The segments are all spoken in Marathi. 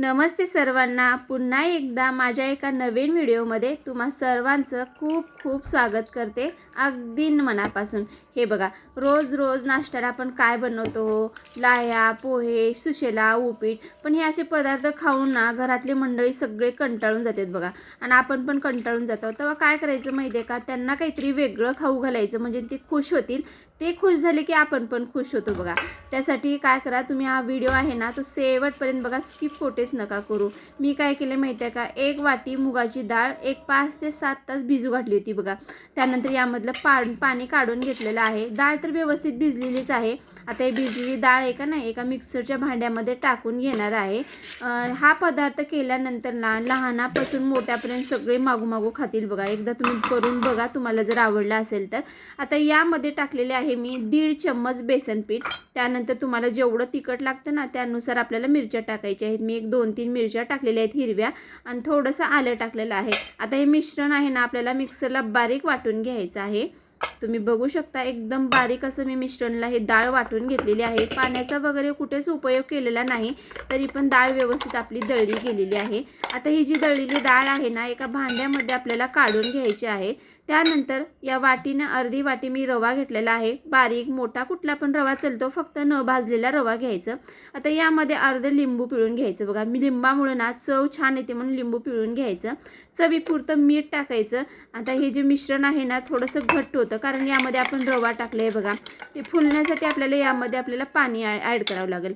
नमस्ते सर्वांना. पुन्हा एकदा माझ्या एका नवीन व्हिडिओमध्ये तुम्हा सर्वांचं खूप खूप स्वागत करते. अगदी मनापासून. हे बघा रोज रोज नाश्त्याला आपण काय बनवतो? लाह्या पोहे सुशेला उपीट. पण हे असे पदार्थ खाऊन ना घरातली मंडळी सगळे कंटाळून जातात बघा. आणि आपण पण कंटाळून जातो. तेव्हा काय करायचं माहिती आहे का? त्यांना काहीतरी वेगळं खाऊ घालायचं. म्हणजे ते खुश होतील. ते खुश झाले की आपण पण खुश होतो बघा. त्यासाठी काय करा तुम्ही हा व्हिडिओ आहे ना तो शेवटपर्यंत बघा स्किप कोटेच नका करू. मी काय केलं माहिती आहे का? एक वाटी मुगाची डाळ एक पाच ते सात तास भिजू घातली होती बघा. त्यानंतर यामधलं पा पाणी काढून घेतलेलं आहे. डाळ तर व्यवस्थित भिजलेलीच आहे. आता ही भिजलेली डाळ आहे का नाही एका मिक्सरच्या भांड्यामध्ये टाकून घेणार आहे. हा पदार्थ केल्यानंतर ना लहानापासून मोठ्यापर्यंत सगळे मागू मागू खातील बघा. एकदा तुम्ही करून बघा तुम्हाला जर आवडलं असेल तर. आता यामध्ये टाकलेले आहे मी दीड चम्मच बेसन पीठ. त्यानंतर तुम्हाला जेवढं तिखट लागतं ना त्यानुसार आपल्याला मिरच्या टाकायच्या आहेत. मी एक दोन तीन मिरच्या टाकलेल्या आहेत हिरव्या आणि थोडंसं आलं टाकलेलं आहे. आता हे मिश्रण आहे ना आपल्याला मिक्सरला बारीक वाटून घ्यायचं आहे. तुम्ही बघू शकता एकदम बारीक असं मी मिश्रणला हे डाळ वाटून घेतलेली आहे. पाण्याचा वगैरे कुठेच उपयोग केलेला नाही तरी पण डाळ व्यवस्थित आपली दळली गेलेली आहे. आता ही जी दळलेली डाळ आहे ना एका भांड्यामध्ये आपल्याला काढून घ्यायची आहे. त्यानंतर या वाटीनं अर्धी वाटी मी रवा घेतलेला आहे. बारीक मोठा कुठला पण रवा चालतो फक्त न भाजलेला रवा घ्यायचं. आता यामध्ये अर्धं लिंबू पिळून घ्यायचं. बघा मी लिंबामुळं ना चव छान येते म्हणून लिंबू पिळून घ्यायचं. चवीपुरतं मीठ टाकायचं. आता हे जे मिश्रण आहे ना थोडंसं घट्ट होतं कारण यामध्ये आपण रवा टाकलं आहे बघा. ते फुलण्यासाठी आपल्याला यामध्ये आपल्याला पाणी ॲड करावं लागेल.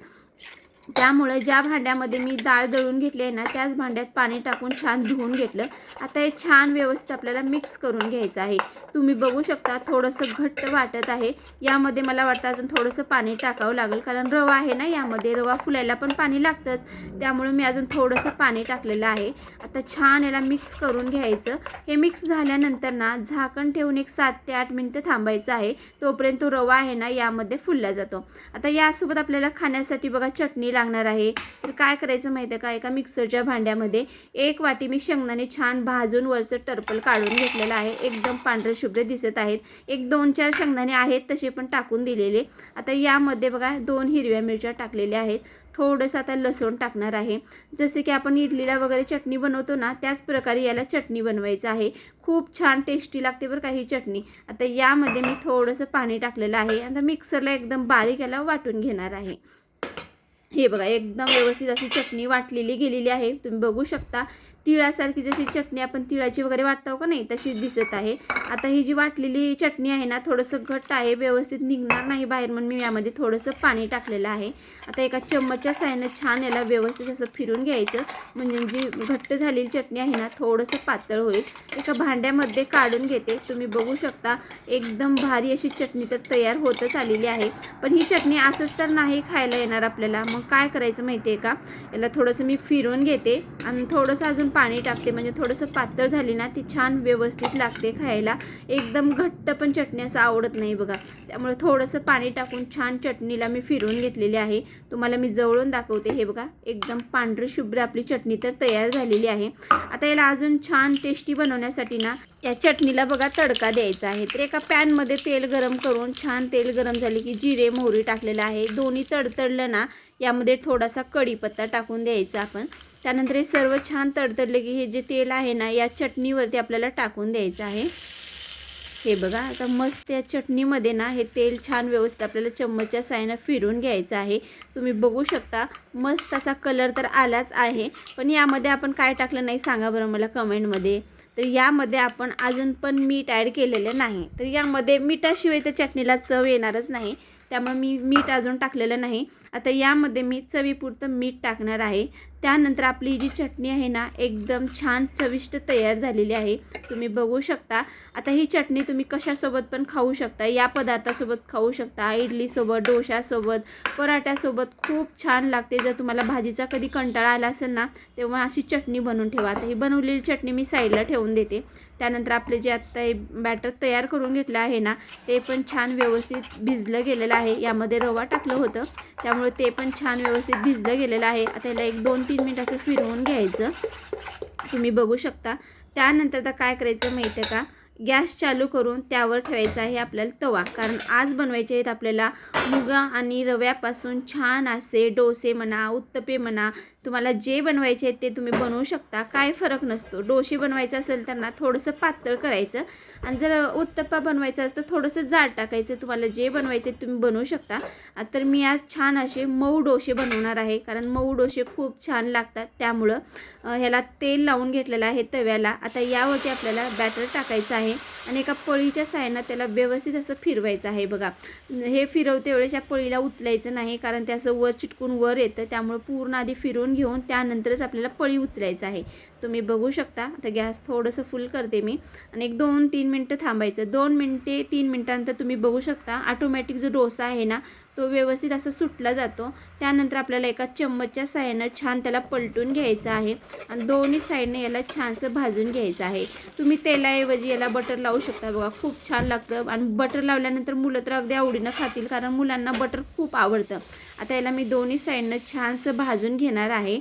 त्यामुळे ज्या भांड्यामध्ये मी डाळ दळून घेतली आहे ना त्याच भांड्यात पाणी टाकून छान धुवून घेतलं. आता हे छान व्यवस्थित आपल्याला मिक्स करून घ्यायचं आहे. तुम्ही बघू शकता थोडंसं घट्ट वाटत आहे. यामध्ये मला वाटतं अजून थोडंसं पाणी टाकावं लागेल कारण रवा आहे ना यामध्ये. रवा फुलायला पण पाणी लागतंच. त्यामुळे मी अजून थोडंसं पाणी टाकलेलं आहे. आता छान याला मिक्स करून घ्यायचं. हे मिक्स झाल्यानंतर ना झाकण ठेवून एक सात ते आठ मिनटं थांबायचं आहे. तोपर्यंत तो रवा आहे ना यामध्ये फुलला जातो. आता यासोबत आपल्याला खाण्यासाठी बघा चटणी लागणार आहे. तर काय करायचं माहिती आहे का? एका मिक्सरच्या भांड्यामध्ये एक वाटी मी शेंगदाणे छान भाजून वरचं टर्पल काढून घेतलेलं आहे. एकदम पांढरं शुभ्र दिसत आहेत. एक दोन चार शेंगदाणे आहेत तसे पण टाकून दिलेले. आता यामध्ये बघा दोन हिरव्या मिरच्या टाकलेल्या आहेत. थोडंसं आता लसूण टाकणार आहे. जसे की आपण इडलीला वगैरे चटणी बनवतो ना त्याच प्रकारे याला चटणी बनवायचं आहे. खूप छान टेस्टी लागते बरं काही चटणी. आता यामध्ये मी थोडंसं पाणी टाकलेलं आहे. आता मिक्सरला एकदम बारीक याला वाटून घेणार आहे. हे बघा एकदम व्यवस्थित अशी चटणी वाटलेली गेलेली आहे. तुम्ही बघू शकता. तिळासारखी जशी चटणी आपण तिळाची वगैरे वाटतो का नाही तशीच दिसत आहे. आता ही जी वाटलेली चटणी आहे ना थोडंसं घट्ट आहे व्यवस्थित निघणार नाही बाहेर म्हणून मी यामध्ये थोडंसं पाणी टाकलेलं आहे. आता एका चम्मचच्या साह्यानं छान याला व्यवस्थित असं फिरून घ्यायचं. म्हणजे जी घट्ट झालेली चटणी आहे ना थोडंसं पातळ होईल. एका भांड्यामध्ये काढून घेते. तुम्ही बघू शकता एकदम भारी अशी चटणी तर तयार होतच आलेली आहे. पण ही चटणी असंच तर नाही खायला येणार आपल्याला. मग काय करायचं माहिती आहे का? याला थोडंसं मी फिरून घेते. आणि थोडंसं अजून पाणी टाकते म्हणजे थोडंसं पातळ झाली ना ती छान व्यवस्थित लागते खायला. एकदम घट्ट पण चटणी असं आवडत नाही बघा. त्यामुळे थोडंसं पाणी टाकून छान चटणीला मी फिरवून घेतलेली आहे. तुम्हाला मी जवळून दाखवते हे बघा. एकदम पांढरी शुभ्र आपली चटणी तर तयार झालेली आहे. आता याला अजून छान टेस्टी बनवण्यासाठी ना या चटणीला बघा तडका द्यायचा आहे. तर एका पॅनमध्ये तेल गरम करून छान तेल गरम झाले की जिरे मोहरी टाकलेलं आहे. दोन्ही तडतडलं ना यामध्ये थोडासा कढीपत्ता टाकून द्यायचा आपण. त्यानंतर हे सर्व छान तडतडले की हे जे तेल आहे ना या चटणीवरती आपल्याला टाकून द्यायचं आहे. हे बघा आता मस्त या चटणीमध्ये ना हे तेल छान व्यवस्थित आपल्याला चम्मचच्या सायनं फिरून घ्यायचं आहे. तुम्ही बघू शकता मस्त असा कलर तर आलाच आहे. पण यामध्ये आपण काय टाकलं नाही सांगा बरं मला कमेंटमध्ये. तर यामध्ये आपण अजून पण मीठ ॲड केलेलं नाही. तर यामध्ये मिठाशिवाय तर चटणीला चव येणारच नाही. त्यामुळे मी मीठ अजून टाकलेलं नाही. आता यामध्ये मी चवीपुरतं मीठ टाकणार आहे. त्यानंतर आपली जी चटणी आहे ना एकदम छान चविष्ट तयार झालेली आहे. तुम्ही बघू शकता. आता ही चटणी तुम्ही कशासोबत पण खाऊ शकता. या पदार्थासोबत खाऊ शकता. इडलीसोबत डोशासोबत पराठ्यासोबत खूप छान लागते. जर तुम्हाला भाजीचा कधी कंटाळा आला असेल ना तेव्हा अशी चटणी बनवून ठेवा. आता ही बनवलेली चटणी मी साईडला ठेवून देते. त्यानंतर आपले जे आत्ता हे बॅटर तयार करून घेतलं आहे ना ते पण छान व्यवस्थित भिजलं गेलेलं आहे. यामध्ये रवा टाकलं होतं. त्यामुळे ते पण छान व्यवस्थित भिजलं गेलेलं आहे. आता याला एक दोन तीन मिनिट असं फिरवून घ्यायचं. तुम्ही बघू शकता. त्यानंतर आता काय करायचं माहिती आहे का? गॅस चालू करून त्यावर ठेवायचा आहे आपल्याला तवा. कारण आज बनवायचे आहेत आपल्याला मुगा आणि रव्यापासून छान असे डोसे म्हणा उत्तपे म्हणा तुम्हाला जे बनवायचे आहेत ते तुम्ही बनवू शकता. काय फरक नसतो. डोसे बनवायचं असेल तर ना थोडंसं पातळ करायचं आणि जर उत्तप्पा बनवायचा असतं थोडंसं जाड टाकायचं. तुम्हाला जे बनवायचे तुम्ही बनवू शकता. तर मी आज छान असे मऊ डोसे बनवणार आहे. कारण मऊ डोसे खूप छान लागतात. त्यामुळं ह्याला तेल लावून घेतलेलं आहे तव्याला. आता यावरती आपल्याला बॅटर टाकायचं आहे. आणि एका पळीच्या साहाय्यानं त्याला व्यवस्थित असं फिरवायचं आहे. बघा हे फिरवते वेळेस या पळीला उचलायचं नाही कारण ते असं वर चिटकून वर येतं. त्यामुळे पूर्ण आधी फिरवून घेऊन त्यानंतरच आपल्याला पळी उचलायचं आहे. तुम्ही बघू शकता. आता गॅस थोडंसं फुल करते मी. आणि एक दोन तीन मिनटं थांबायचं. दोन मिनटे तीन मिनटानंतर तुम्ही बघू शकता. ऑटोमॅटिक जो डोसा आहे ना तो व्यवस्थित असा सुटला जातो. त्यानंतर आपल्याला एका चम्मचच्या साह्यानं छान त्याला पलटून घ्यायचं आहे आणि दोन्ही साईडने याला छानसं भाजून घ्यायचं आहे. तुम्ही तेलाऐवजी याला बटर लावू शकता बघा खूप छान लागतं आणि बटर लावल्यानंतर मुलं तर अगदी आवडीनं खातील कारण मुलांना बटर खूप आवडतं. आता याला मी दोन्ही साईडनं छानसं भाजून घेणार आहे.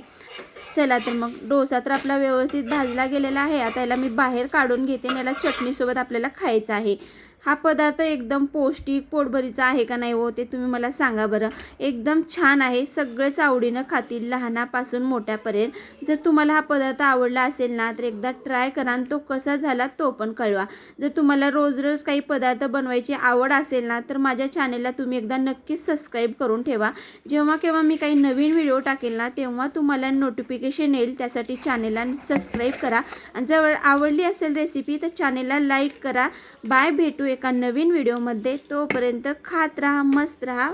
चला तर मग डोसा तर आपला व्यवस्थित भाजला गेलेला आहे. आता याला मी बाहेर काढून घेते आणि याला चटणीसोबत आपल्याला खायचं आहे. हा पदार्थ एकदम पौष्टिक पोटभरीचा आहे का नाही हो ते तुम्ही मला सांगा बरं. एकदम छान आहे. सगळेच आवडीनं खातील लहानापासून मोठ्यापर्यंत. जर तुम्हाला हा पदार्थ आवडला असेल ना तर एकदा ट्राय करा आणि तो कसा झाला तो पण कळवा. जर तुम्हाला रोज रोज काही पदार्थ बनवायची आवड असेल ना तर माझ्या चॅनेलला तुम्ही एकदा नक्कीच सबस्क्राईब करून ठेवा. जेव्हा केव्हा मी काही नवीन व्हिडिओ टाकेल ना तेव्हा तुम्हाला नोटिफिकेशन येईल. त्यासाठी चॅनेलला सबस्क्राईब करा. आणि जर आवडली असेल रेसिपी तर चॅनेलला लाईक करा. बाय भेटू एका नवीन व्हिडिओमध्ये तोपर्यंत खात राहा मस्त राहा.